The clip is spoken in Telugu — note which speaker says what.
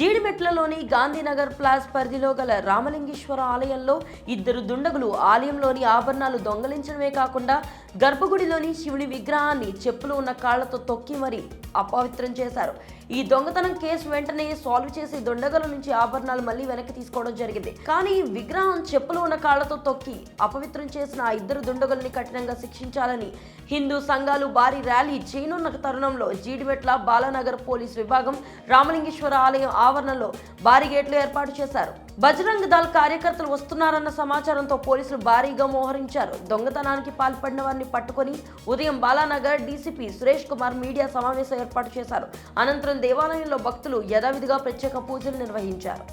Speaker 1: జీడిమెట్లలోని గాంధీనగర్ ప్లాస్ పరిధిలో గల రామలింగేశ్వర ఆలయంలో ఇద్దరు దుండగులు ఆలయంలోని ఆభరణాలు దొంగలించడమే కాకుండా గర్భగుడిలోని శివుని విగ్రహాన్ని చెప్పులు ఉన్న కాళ్ళతో తొక్కి మరీ అపవిత్రం చేశారు. ఈ దొంగతనం కేసు వెంటనే సాల్వ్ చేసి దుండగల నుంచి ఆభరణాలు మళ్ళీ వెనక్కి తీసుకోవడం జరిగింది. కానీ విగ్రహం చెప్పులు ఉన్న కాళ్ళతో తొక్కి అపవిత్రం చేసిన ఆ ఇద్దరు దుండగుల్ని కఠినంగా శిక్షించాలని హిందూ సంఘాలు భారీ ర్యాలీ చేయనున్న తరుణంలో జీడిమెట్ల బాలానగర్ పోలీస్ విభాగం రామలింగేశ్వర ఆలయం ఆవరణలో భారీ గేట్లు ఏర్పాటు చేశారు. బజరంగ్ దళ్ కార్యకర్తలు వస్తున్నారన్న సమాచారంతో పోలీసులు భారీగా మోహరించారు. దొంగతనానికి పాల్పడిన వారిని పట్టుకొని ఉదయం బాలానగర్ డీసీపీ సురేష్ కుమార్ మీడియా సమావేశం ఏర్పాటు చేశారు. అనంతరం దేవాలయంలో భక్తులు యథావిధిగా ప్రత్యేక పూజలు నిర్వహించారు.